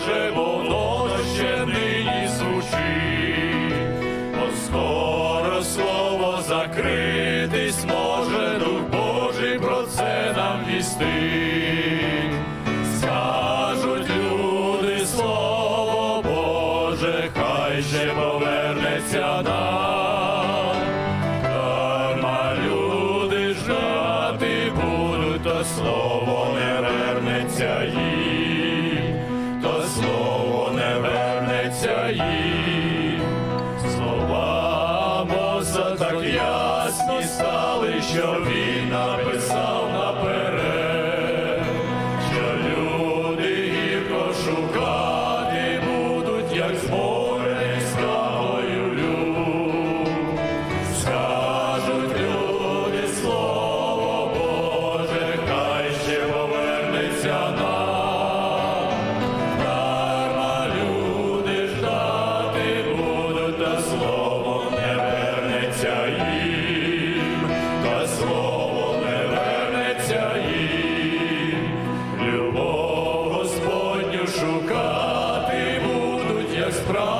Боже, воно ще нині звучить, бо скоро слово закритись може, Дух Божий про це нам вісти, Скажуть люди, слово Боже, хай ще повернеться нам, люди ждати будуть, то слово не вернеться їм. Їм. Слова Моса так ясні стали, що він написав Pro